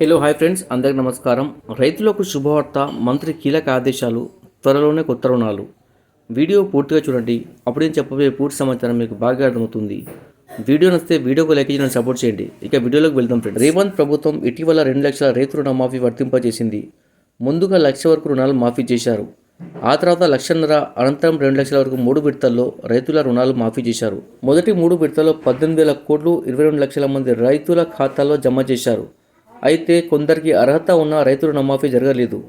Hello hi friends అందరికి నమస్కారం. రైతులకు శుభవార్త మంత్రి కీలక ఆదేశాలు త్వరలోనే కొత్త రుణాలు. వీడియో పూర్తిగా చూడండి. అప్పుడే చెప్పబోయే పూర్తి సమాచారం మీకు బాగా అర్థమవుతుంది. వీడియో నచ్చితే వీడియోకు లైక్ చేయడం సపోర్ట్ చేయండి. ఇక వీడియోలోకి వెళ్దాం ఫ్రెండ్స్ రేవంత్ ప్రభుత్వం ఇటీవల రెండు లక్షల రైతు రుణమాఫీ వర్తింపజేసింది. ముందుగా లక్ష వరకు రుణాలు మాఫీ చేశారు. ఆ తర్వాత లక్షన్నర అనంతరం రెండు లక్షల వరకు మూడు విడతల్లో రైతుల రుణాలు మాఫీ చేశారు. మొదటి మూడు విడతల్లో పద్దెనిమిది వేల కోట్లు ఇరవై రెండు లక్షల మంది రైతుల ఖాతాల్లో జమ చేశారు. అయితే కొందరికి అర్హత ఉన్న రైతు రుణమాఫీ జరగలేదు.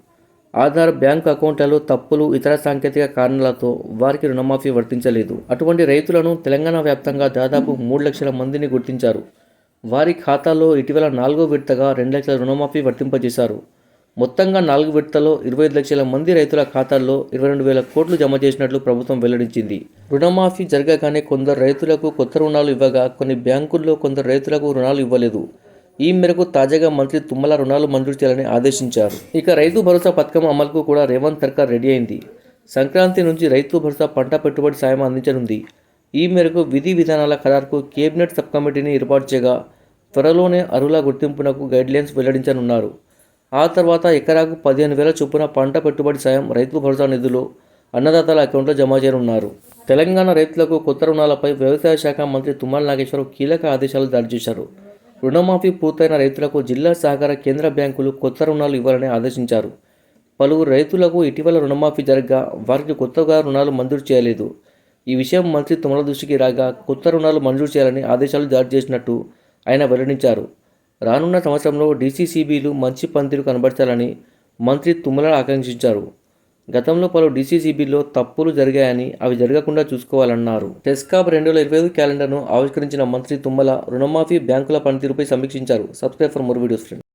ఆధార్ బ్యాంక్ అకౌంట్లలో తప్పులు ఇతర సాంకేతిక కారణాలతో వారికి రుణమాఫీ వర్తించలేదు. అటువంటి రైతులను తెలంగాణ వ్యాప్తంగా దాదాపు మూడు లక్షల మందిని గుర్తించారు. వారి ఖాతాలో ఇటీవల నాలుగో విడతగా రెండు లక్షల రుణమాఫీ వర్తింపజేశారు. మొత్తంగా నాలుగు విడతలో ఇరవై ఐదు లక్షల మంది రైతుల ఖాతాల్లో ఇరవై రెండు వేల కోట్లు జమ చేసినట్లు ప్రభుత్వం వెల్లడించింది. రుణమాఫీ జరగగానే కొందరు రైతులకు కొత్త రుణాలు ఇవ్వగా కొన్ని బ్యాంకుల్లో కొందరు రైతులకు రుణాలు ఇవ్వలేదు. ఈ మేరకు తాజాగా మంత్రి తుమ్మల రుణాలు మంజూరు చేయాలని ఆదేశించారు. ఇక రైతు భరోసా పథకం అమలుకు కూడా రేవంత్ సర్కార్ రెడీ అయింది. సంక్రాంతి నుంచి రైతు భరోసా పంట పెట్టుబడి సాయం అందించనుంది. ఈ మేరకు విధి విధానాల ఖరారుకు కేబినెట్ సబ్ కమిటీని ఏర్పాటు చేయగా త్వరలోనే అరువుల గుర్తింపునకు గైడ్లైన్స్ వెల్లడించనున్నారు. ఆ తర్వాత ఎకరాకు పదిహేను వేల చొప్పున పంట పెట్టుబడి సాయం రైతు భరోసా నిధులు అన్నదాతల అకౌంట్లో జమ చేయనున్నారు. తెలంగాణ రైతులకు కొత్త రుణాలపై వ్యవసాయ శాఖ మంత్రి తుమ్మల నాగేశ్వరరావు కీలక ఆదేశాలు జారీ చేశారు. రుణమాఫీ పూర్తయిన రైతులకు జిల్లా సహకార కేంద్ర బ్యాంకులు కొత్త రుణాలు ఇవ్వాలని ఆదేశించారు. పలువురు రైతులకు ఇటీవల రుణమాఫీ జరగగా వారికి కొత్తగా రుణాలు మంజూరు చేయలేదు. ఈ విషయం మంత్రి తుమల దృష్టికి రాగా కొత్త రుణాలు మంజూరు చేయాలని ఆదేశాలు జారీ చేసినట్టు ఆయన వెల్లడించారు. రానున్న సంవత్సరంలో డీసీసీబీలు మంచి పనితీరు కనబరచాలని మంత్రి తుమ్మల ఆకాంక్షించారు. గతంలో పలు డీసీసీబీల్లో తప్పులు జరిగాయని అవి జరగకుండా చూసుకోవాలన్నారు. టెస్కాప్ రెండు వేల ఇరవై ఐదు క్యాలెండర్ను ఆవిష్కరించిన మంత్రి తుమ్మల రుణమాఫీ బ్యాంకుల పనితీరుపై సమీక్షించారు. Subscribe for more videos friend